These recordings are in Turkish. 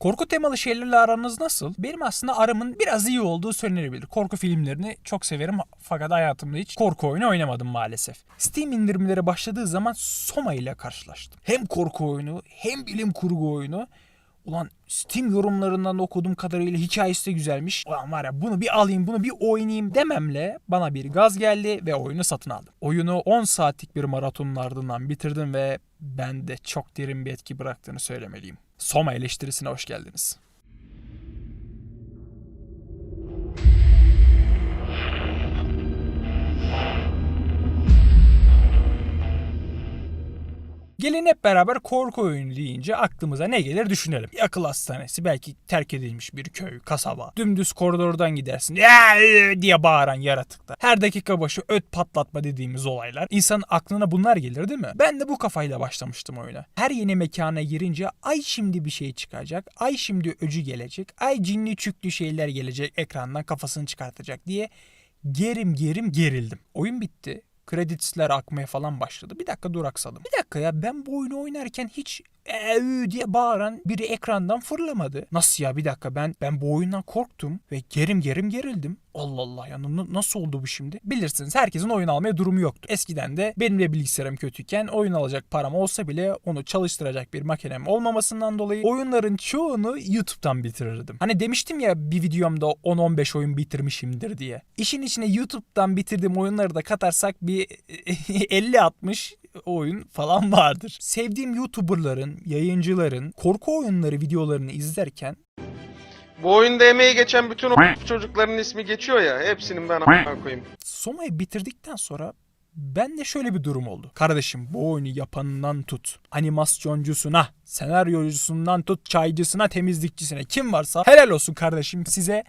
Korku temalı şeylerle aranız nasıl? Benim aslında aramın biraz iyi olduğu söylenebilir. Korku filmlerini çok severim fakat hayatımda hiç korku oyunu oynamadım maalesef. Steam indirimleri başladığı zaman Soma ile karşılaştım. Hem korku oyunu hem bilim kurgu oyunu. Ulan Steam yorumlarından da okuduğum kadarıyla hikayesi de güzelmiş. Ulan var ya bunu bir alayım bunu bir oynayayım dememle bana bir gaz geldi ve oyunu satın aldım. Oyunu 10 saatlik bir maratonun ardından bitirdim ve bende çok derin bir etki bıraktığını söylemeliyim. Soma eleştirisine hoş geldiniz. Gelin hep beraber korku oyunu deyince aklımıza ne gelir düşünelim. Akıl hastanesi, belki terk edilmiş bir köy, kasaba. Dümdüz koridordan gidersin "Ya!" diye bağıran yaratıklar. Her dakika başı öt patlatma dediğimiz olaylar. İnsanın aklına bunlar gelir değil mi? Ben de bu kafayla başlamıştım oyuna. Her yeni mekana girince ay şimdi bir şey çıkacak, ay şimdi öcü gelecek, ay cinli çüklü şeyler gelecek ekrandan kafasını çıkartacak diye gerim gerim gerildim. Oyun bitti. Kreditler akmaya falan başladı. Bir dakika duraksadım. Bir dakika ya ben bu oyunu oynarken hiç eee diye bağıran biri ekrandan fırlamadı. Nasıl ya bir dakika ben ben bu oyundan korktum ve gerim gerim gerildim. Allah Allah ya nasıl oldu bu şimdi? Bilirsiniz herkesin oyun almaya durumu yoktu. Eskiden de benim de bilgisayarım kötüyken oyun alacak param olsa bile onu çalıştıracak bir makinem olmamasından dolayı oyunların çoğunu YouTube'dan bitirirdim. Hani demiştim ya bir videomda 10-15 oyun bitirmişimdir diye. İşin içine YouTube'dan bitirdiğim oyunları da katarsak bir 50-60 oyun falan vardır. Sevdiğim YouTuber'ların, yayıncıların korku oyunları videolarını izlerken Bu oyunda emeği geçen bütün o çocukların ismi geçiyor ya. Hepsinin ben a**ına koyayım. Soma'yı bitirdikten sonra ben de şöyle bir durum oldu. Kardeşim bu oyunu yapanından tut, animasyoncusuna, senaryocusundan tut, çaycısına, temizlikçisine kim varsa helal olsun kardeşim size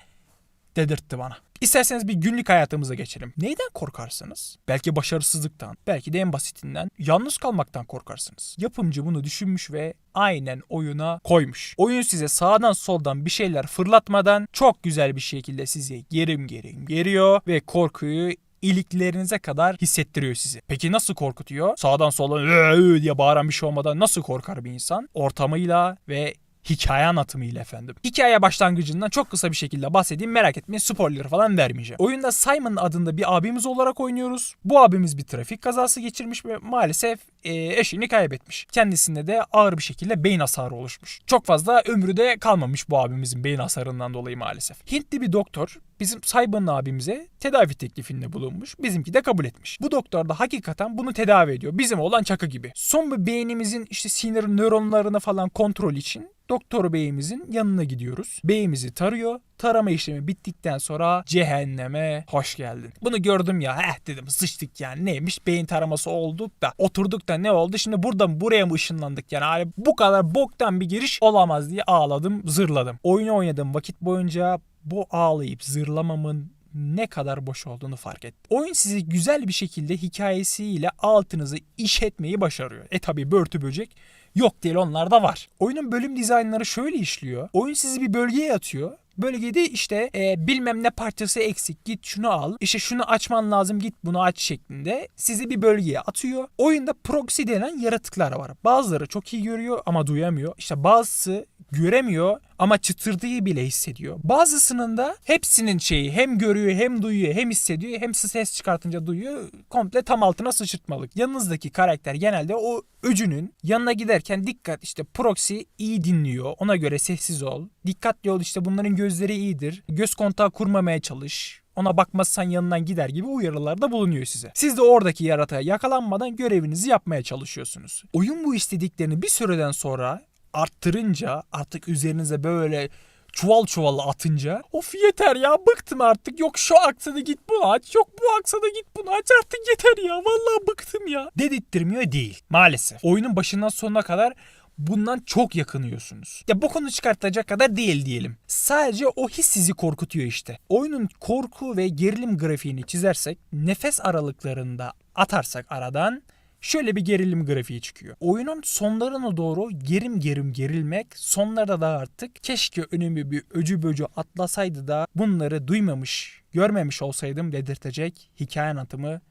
dedirtti bana. İsterseniz bir günlük hayatımıza geçelim. Neyden korkarsınız? Belki başarısızlıktan, belki de en basitinden yalnız kalmaktan korkarsınız. Yapımcı bunu düşünmüş ve aynen oyuna koymuş. Oyun size sağdan soldan bir şeyler fırlatmadan çok güzel bir şekilde sizi gerim gerim geriyor ve korkuyu iliklerinize kadar hissettiriyor sizi. Peki nasıl korkutuyor? Sağdan soldan "Ee!" diye bağıran bir şey olmadan nasıl korkar bir insan? Ortamıyla ve hikaye anlatımıyla efendim. Hikaye başlangıcından çok kısa bir şekilde bahsedeyim merak etmeyin spoiler falan vermeyeceğim. Oyunda Simon adında bir abimiz olarak oynuyoruz. Bu abimiz bir trafik kazası geçirmiş ve maalesef e, eşini kaybetmiş. Kendisinde de ağır bir şekilde beyin hasarı oluşmuş. Çok fazla ömrü de kalmamış bu abimizin beyin hasarından dolayı maalesef. Hintli bir doktor bizim Simon abimize tedavi teklifinde bulunmuş. Bizimki de kabul etmiş. Bu doktor da hakikaten bunu tedavi ediyor. Bizim olan çakı gibi. Son bir beynimizin işte sinir nöronlarını falan kontrol için doktor beyimizin yanına gidiyoruz. Beyimizi tarıyor. Tarama işlemi bittikten sonra cehenneme hoş geldin. Bunu gördüm ya eh dedim sıçtık yani neymiş beyin taraması olduk da oturduk da ne oldu şimdi buradan buraya mı ışınlandık yani hani bu kadar boktan bir giriş olamaz diye ağladım zırladım. Oyunu oynadım vakit boyunca bu ağlayıp zırlamamın ne kadar boş olduğunu fark ettim. Oyun sizi güzel bir şekilde hikayesiyle altınızı iş etmeyi başarıyor. E tabi börtü böcek yok değil onlar da var. Oyunun bölüm dizaynları şöyle işliyor. Oyun sizi bir bölgeye atıyor. Bölgede işte e, bilmem ne parçası eksik git şunu al. İşte şunu açman lazım git bunu aç şeklinde sizi bir bölgeye atıyor. Oyunda proxy denen yaratıklar var. Bazıları çok iyi görüyor ama duyamıyor. İşte bazısı göremiyor ama çıtırdığı bile hissediyor. Bazısının da hepsinin şeyi hem görüyor hem duyuyor hem hissediyor hem ses çıkartınca duyuyor. Komple tam altına sıçırtmalık. Yanınızdaki karakter genelde o öcünün yanına giderken dikkat işte proxy iyi dinliyor. Ona göre sessiz ol. Dikkatli ol işte bunların gözleri iyidir. Göz kontağı kurmamaya çalış ona bakmazsan yanından gider gibi uyarılarda bulunuyor size. Siz de oradaki yaratığa yakalanmadan görevinizi yapmaya çalışıyorsunuz. Oyun bu istediklerini bir süreden sonra arttırınca artık üzerinize böyle çuval çuval atınca of yeter ya bıktım artık yok şu aksadı git bunu aç yok bu aksadı git bunu aç artık yeter ya vallahi bıktım ya dedirttirmiyor değil maalesef. Oyunun başından sonuna kadar bundan çok yakınıyorsunuz. Ya bu konu çıkartacak kadar değil diyelim. Sadece o his sizi korkutuyor işte. Oyunun korku ve gerilim grafiğini çizersek nefes aralıklarında atarsak aradan şöyle bir gerilim grafiği çıkıyor. Oyunun sonlarına doğru gerim gerim gerilmek, sonlarda da artık keşke önümü bir öcü böcü atlasaydı da bunları duymamış, görmemiş olsaydım dedirtecek hikaye anlatımı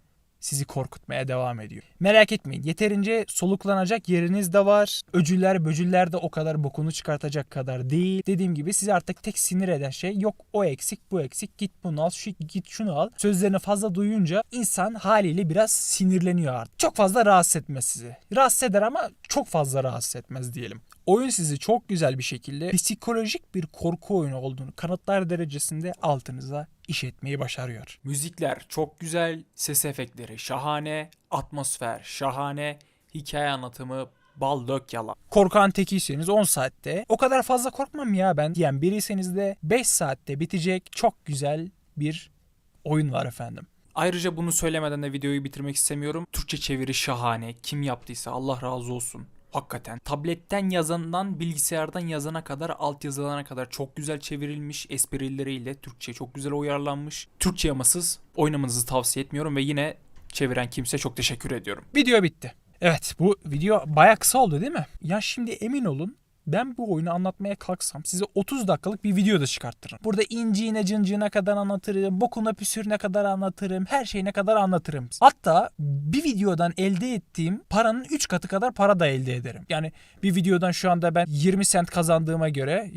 sizi korkutmaya devam ediyor. Merak etmeyin yeterince soluklanacak yeriniz de var. Öcüller böcüller de o kadar bokunu çıkartacak kadar değil. Dediğim gibi sizi artık tek sinir eden şey yok o eksik bu eksik git bunu al şu git şunu al. Sözlerini fazla duyunca insan haliyle biraz sinirleniyor artık. Çok fazla rahatsız etmez sizi. Rahatsız eder ama çok fazla rahatsız etmez diyelim. Oyun sizi çok güzel bir şekilde psikolojik bir korku oyunu olduğunu kanıtlar derecesinde altınıza iş etmeyi başarıyor. Müzikler çok güzel, ses efektleri şahane, atmosfer şahane, hikaye anlatımı bal dök yala. Korkan tekiyseniz 10 saatte o kadar fazla korkmam ya ben diyen biriyseniz de 5 saatte bitecek çok güzel bir oyun var efendim. Ayrıca bunu söylemeden de videoyu bitirmek istemiyorum. Türkçe çeviri şahane. Kim yaptıysa Allah razı olsun. Hakikaten. Tabletten yazandan bilgisayardan yazana kadar altyazılarına kadar çok güzel çevrilmiş esprileriyle Türkçe çok güzel uyarlanmış. Türkçe yamasız oynamanızı tavsiye etmiyorum ve yine çeviren kimse çok teşekkür ediyorum. Video bitti. Evet bu video baya kısa oldu değil mi? Ya şimdi emin olun ben bu oyunu anlatmaya kalksam size 30 dakikalık bir video da çıkartırım. Burada inciğine cıncığına kadar anlatırım, bokuna püsürüne kadar anlatırım, her şeyine kadar anlatırım. Hatta bir videodan elde ettiğim paranın 3 katı kadar para da elde ederim. Yani bir videodan şu anda ben 20 sent kazandığıma göre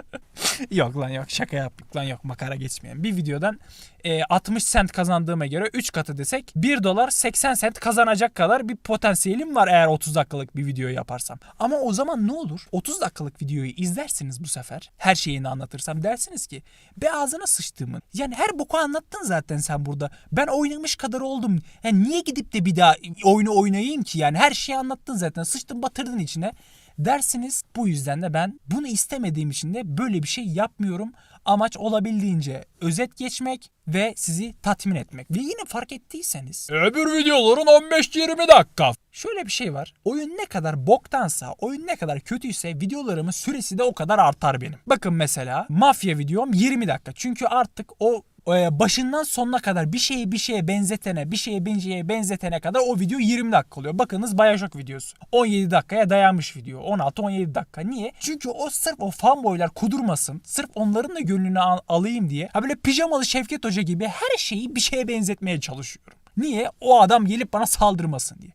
yok lan yok şaka yaptık lan yok makara geçmeyelim. Bir videodan e, 60 sent kazandığıma göre 3 katı desek 1 dolar 80 sent kazanacak kadar bir potansiyelim var eğer 30 dakikalık bir video yaparsam. Ama o zaman ne olur? 30 dakikalık videoyu izlersiniz bu sefer. Her şeyini anlatırsam dersiniz ki be ağzına sıçtığımın. Yani her boku anlattın zaten sen burada. Ben oynamış kadar oldum. Yani niye gidip de bir daha oyunu oynayayım ki? Yani her şeyi anlattın zaten. Sıçtın batırdın içine dersiniz. Bu yüzden de ben bunu istemediğim için de böyle bir şey yapmıyorum. Amaç olabildiğince özet geçmek ve sizi tatmin etmek. Ve yine fark ettiyseniz öbür videoların 15-20 dakika. Şöyle bir şey var. Oyun ne kadar boktansa, oyun ne kadar kötüyse videolarımın süresi de o kadar artar benim. Bakın mesela mafya videom 20 dakika. Çünkü artık o başından sonuna kadar bir şeyi bir şeye benzetene, bir şeye bir şeye benzetene kadar o video 20 dakika oluyor. Bakınız Bioshock videosu. 17 dakikaya dayanmış video. 16-17 dakika. Niye? Çünkü o sırf o fanboylar kudurmasın. Sırf onların da gönlünü al- alayım diye. Ha böyle pijamalı Şevket Hoca gibi her şeyi bir şeye benzetmeye çalışıyorum. Niye? O adam gelip bana saldırmasın diye.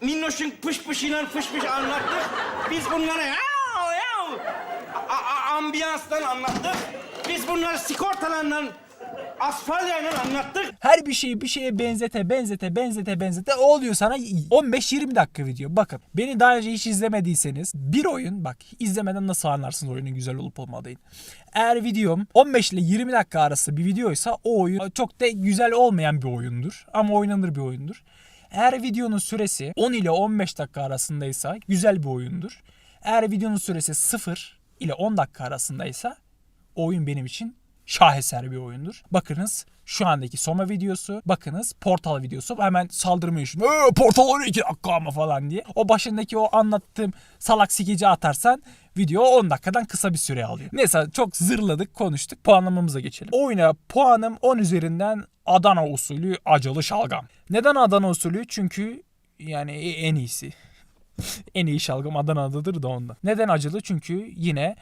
Minnoş'un pış pışıyla fış fış anlattık. Biz bunları yav yav a- a- ambiyanstan anlattık. Biz bunları sigortalarla asfalyayla anlattık. Her bir şeyi bir şeye benzete benzete benzete benzete o oluyor sana 15-20 dakika video. Bakın beni daha önce hiç izlemediyseniz bir oyun bak izlemeden nasıl anlarsınız oyunun güzel olup olmadığını. Eğer videom 15 ile 20 dakika arası bir videoysa o oyun çok da güzel olmayan bir oyundur. Ama oynanır bir oyundur. Eğer videonun süresi 10 ile 15 dakika arasındaysa güzel bir oyundur. Eğer videonun süresi 0 ile 10 dakika arasındaysa o oyun benim için şaheser bir oyundur. Bakınız şu andaki Soma videosu, bakınız Portal videosu. Hemen saldırmıyor şimdi. Ee, Portal 12 dakika ama falan diye. O başındaki o anlattığım salak sikici atarsan video 10 dakikadan kısa bir süre alıyor. Neyse çok zırladık konuştuk puanlamamıza geçelim. Oyuna puanım 10 üzerinden Adana usulü acılı şalgam. Neden Adana usulü? Çünkü yani en iyisi. en iyi şalgam Adana'dadır da ondan. Neden acılı? Çünkü yine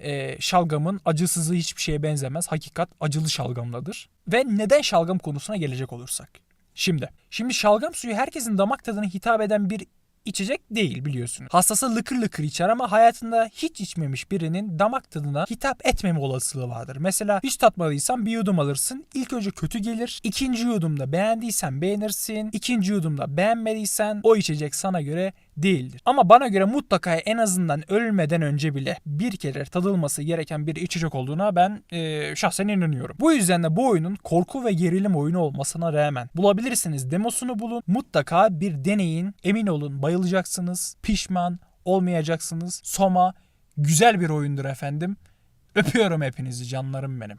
e, şalgamın acısızı hiçbir şeye benzemez. Hakikat acılı şalgamdadır. Ve neden şalgam konusuna gelecek olursak. Şimdi, şimdi şalgam suyu herkesin damak tadına hitap eden bir içecek değil biliyorsunuz. Hastası lıkır lıkır içer ama hayatında hiç içmemiş birinin damak tadına hitap etmeme olasılığı vardır. Mesela hiç tatmadıysan bir yudum alırsın. İlk önce kötü gelir. İkinci yudumda beğendiysen beğenirsin. İkinci yudumda beğenmediysen o içecek sana göre değildir. Ama bana göre mutlaka en azından ölmeden önce bile bir kere tadılması gereken bir içecek olduğuna ben e, şahsen inanıyorum. Bu yüzden de bu oyunun korku ve gerilim oyunu olmasına rağmen bulabilirsiniz demosunu bulun. Mutlaka bir deneyin. Emin olun bayılacaksınız. Pişman olmayacaksınız. Soma güzel bir oyundur efendim. Öpüyorum hepinizi canlarım benim.